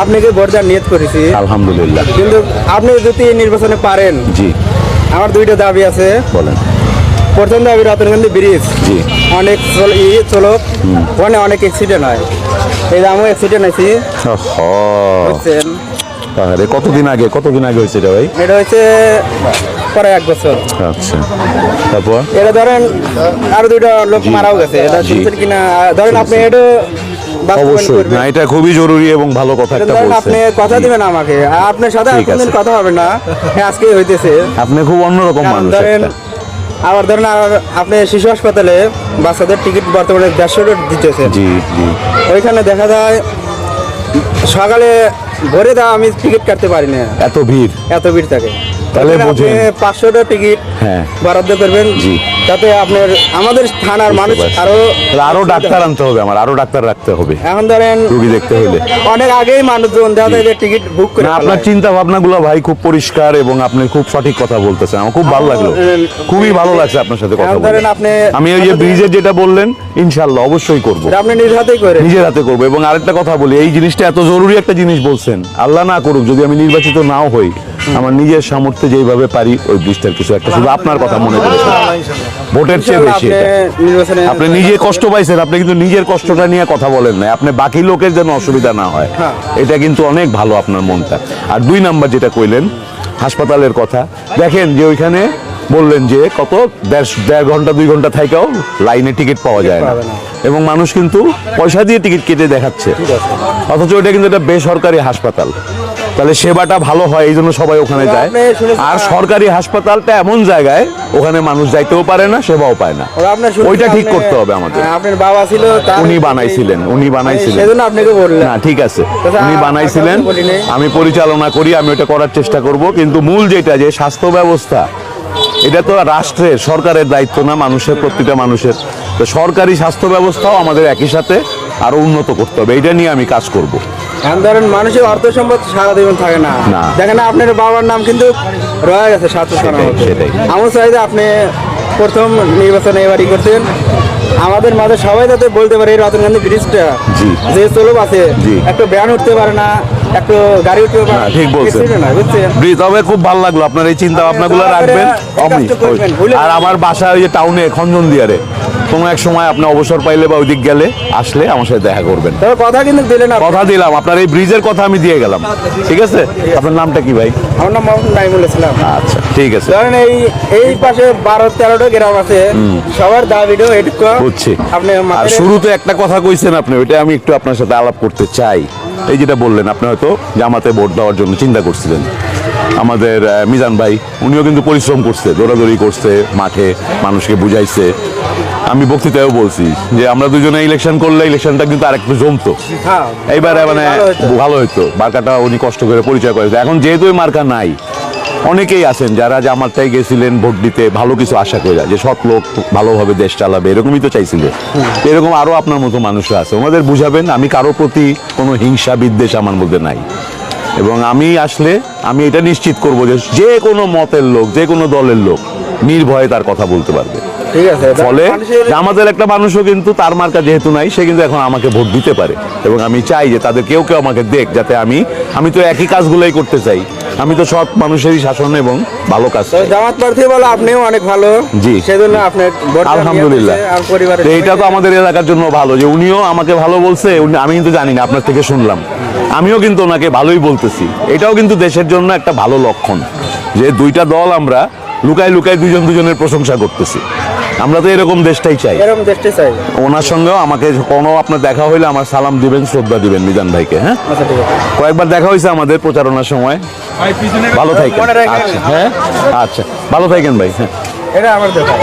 আপনাকে ভোট দেওয়ার নিয়ত করেছি। আলহামদুলিল্লাহ। কিন্তু আপনি যদি নির্বাচনে পারেন জি। আমার দুইটা দাবি আছে। বলেন। প্রথম দাবি গান্ধী ব্রিজ। জি। অনেক চল- ই চলক ওখানে অনেক অ্যাক্সিডেন্ট হয়। এই যে আমিও অ্যাক্সিডেন্ট হয়েছি। বুঝছেন? কতদিন আগে কতদিন আগে হয়েছে এটা ভাই? এটা হচ্ছে পরে এক বছর। আচ্ছা। তারপর? এটা ধরেন আরও দুইটা লোক মারাও গেছে। এটা। শুনছেন কিনা? ধরেন আপনি এটা অবশ্যই। না এটা খুবই জরুরি এবং ভালো কথা একটা বলছেন। আপনি কথা দিবেন আমাকে। আর আপনার সাথে কোনদিন কথা হবে না। হ্যাঁ, আজকে হইতেছে। আপনি খুব অন্যরকম মানুষ ধরেন একটা। আবার ধরেন আপনি শিশু হাসপাতালে বাচ্চাদের টিকিট বর্তমানে দেড়শো দিতেছে। জি জি। ওইখানে দেখা যায় সকালে ভোরে দাও আমি টিকিট কাটতে পারি না এত ভিড় এত ভিড় থাকে তাহলে। পাঁচশোটা টিকিট হ্যাঁ। বরাদ্দ করবেন জি। তাতে আপনার আমাদের থানার মানুষ আরও আরও ডাক্তার আনতে হবে আমার আরও ডাক্তার রাখতে হবে। এখন ধরেন রুগী দেখতে হলে অনেক আগেই মানুষজন দেখা যায় টিকিট বুক করে আপনার। চিন্তা ভাবনাগুলো ভাই খুব পরিষ্কার এবং আপনি খুব সঠিক কথা বলতেছেন। আমার খুব ভালো লাগল। খুবই ভালো লাগছে আপনার সাথে কথা বলে। আপনি আমি ওই যে ব্রিজের যেটা বললেন ইনশাল্লাহ অবশ্যই করব। এটা আপনি নিজ হাতেই করে নিজের হাতে করব। এবং আরেকটা কথা বলি এই জিনিসটা এত জরুরি একটা জিনিস বলছেন। আল্লাহ না করুক যদি আমি নির্বাচিত নাও হই আমার নিজের সামর্থ্যে যেইভাবে পারি ওই ব্রিজটার কিছু একটা শুধু আপনার কথা মনে করেছেন ভোটের চেয়ে বেশি আপনি নিজে কষ্ট পাইছেন আপনি কিন্তু নিজের কষ্টটা নিয়ে কথা বলেন না আপনি বাকি লোকের যেন অসুবিধা না হয়। হ্যাঁ। এটা কিন্তু অনেক ভালো আপনার মনটা। আর দুই নাম্বার যেটা কইলেন হাসপাতালের কথা। দেখেন যে ওইখানে বললেন যে কত দেড় দেড় ঘণ্টা দুই ঘণ্টা থাইকাও লাইনে টিকিট পাওয়া যায় না। না। এবং মানুষ কিন্তু পয়সা দিয়ে টিকিট কেটে দেখাচ্ছে। অথচ ওইটা কিন্তু একটা বেসরকারি হাসপাতাল। তাহলে সেবাটা ভালো হয় এই জন্য সবাই ওখানে যায়। আর সরকারি হাসপাতালটা এমন জায়গায় ওখানে মানুষ যাইতেও পারে না সেবাও পায় না। ওইটা ঠিক করতে হবে আমাদের। হ্যাঁ, আপনার বাবা ছিল উনি বানাইছিলেন উনি বানাইছিলেন। সেজন্য আপনাকে বললাম। না ঠিক আছে। উনি বানাইছিলেন আমি পরিচালনা করি আমি ওটা করার চেষ্টা করব কিন্তু মূল যেটা যে স্বাস্থ্য ব্যবস্থা এটা তো রাষ্ট্রের সরকারের দায়িত্ব না মানুষের প্রতিটা মানুষের। তো সরকারি স্বাস্থ্য ব্যবস্থাও আমাদের একই সাথে আরও উন্নত করতে হবে এটা নিয়ে আমি কাজ করব। এখন ধরেন মানুষের অর্থ সম্পদ সারা জীবন থাকে না। না। দেখেন আপনার বাবার নাম কিন্তু রয়ে গেছে সেটাই। আমার চাই যে আপনি প্রথম নির্বাচনে এবারই করছেন। আমাদের মাঝে সবাই যাতে বলতে পারে এই রতন গান্ধী ব্রিজটা। যে চলব আছে একটু ব্যান উঠতে পারে না একটু গাড়ি উঠতে পারে না, ঠিক বলছেন। accident হয়, বুঝছেন? ব্রি, তবে খুব ভালো লাগল আপনার এই চিন্তা ভাবনাগুলো রাখবেন। আর। আমার বাসা ওই যে টাউনে খঞ্জন দিয়ারে কোনো এক সময় আপনি অবসর পাইলে বা ওইদিক গেলে আসলে আমার সাথে দেখা করবেন। কথা কিন্তু দিলেন। কথা দিলাম আপনার এই ব্রিজের কথা আমি দিয়ে গেলাম। ঠিক আছে? আপনার নামটা কি ভাই? আমার নাম নাইমুল ইসলাম। আচ্ছা ঠিক আছে। ধরেন এই এই পাশে বারো তেরোটা গ্রাম আছে। সবার দাবিটাও এটুকু বুঝছি। আপনি শুরুতে একটা কথা কইছেন আপনি ওইটা আমি একটু আপনার সাথে আলাপ করতে চাই। এই যেটা বললেন আপনি হয়তো জামাতে ভোট দেওয়ার জন্য চিন্তা করছিলেন। আমাদের মিজান ভাই উনিও কিন্তু পরিশ্রম করছে দৌড়াদৌড়ি করছে মাঠে মানুষকে বুঝাইছে। আমি বক্তৃতায়ও বলছি যে আমরা দুজনে ইলেকশন করলে ইলেকশনটা কিন্তু আরেকটু জমতো। হ্যাঁ। এইবারে মানে ভালো হতো। মার্কাটা উনি কষ্ট করে পরিচয় করেছে। এখন যেহেতু মার্কা নাই অনেকেই আছেন যারা জামাতায় গেছিলেন ভোট দিতে ভালো কিছু আশা করে যে সৎ লোক ভালোভাবে দেশ চালাবে এরকমই তো চাইছিলেন এরকম আরও আপনার মতো মানুষরা আছে। ওনাদের বুঝাবেন আমি কারও প্রতি কোনো হিংসা বিদ্বেষ আমার মধ্যে নাই। এবং আমি আসলে আমি এটা নিশ্চিত করব যে যে কোনো মতের লোক যে কোনো দলের লোক নির্ভয়ে তার কথা বলতে পারবে। ঠিক আছে ফলে আমাদের একটা মানুষও কিন্তু তার মার্কা যেহেতু নাই সে কিন্তু এখন আমাকে ভোট দিতে পারে। এবং আমি চাই যে তাদের কেউ কেউ আমাকে দেখ যাতে আমি আমি তো একই কাজগুলোই করতে চাই। আমি তো সৎ মানুষেরই শাসন এবং ভালো কাজ জামাত প্রার্থী বলে আপনিও অনেক ভালো। জি। সেজন্য আপনার আলহামদুলিল্লাহ। তো এইটা তো আমাদের এলাকার জন্য ভালো যে উনিও আমাকে ভালো বলছে আমি কিন্তু জানি না আপনার থেকে শুনলাম। আমিও কিন্তু ওনাকে ভালোই বলতেছি। এটাও কিন্তু দেশের জন্য একটা ভালো লক্ষণ যে দুইটা দল আমরা লুকায় লুকায় দুজন দুজনের প্রশংসা করতেছি। আমরা তো এরকম দেশটাই চাই। এরকম দেশটাই চাই। ওনার সঙ্গেও আমাকে কোনো আপনার দেখা হইলে আমার সালাম দিবেন শ্রদ্ধা দিবেন মিজান ভাইকে হ্যাঁ? আচ্ছা ঠিক আছে। কয়েকবার দেখা হয়েছে আমাদের প্রচারণার সময়। ভালো থাকেন। আচ্ছা হ্যাঁ? আচ্ছা ভালো থাকেন ভাই হ্যাঁ। এটা আমার দেখা।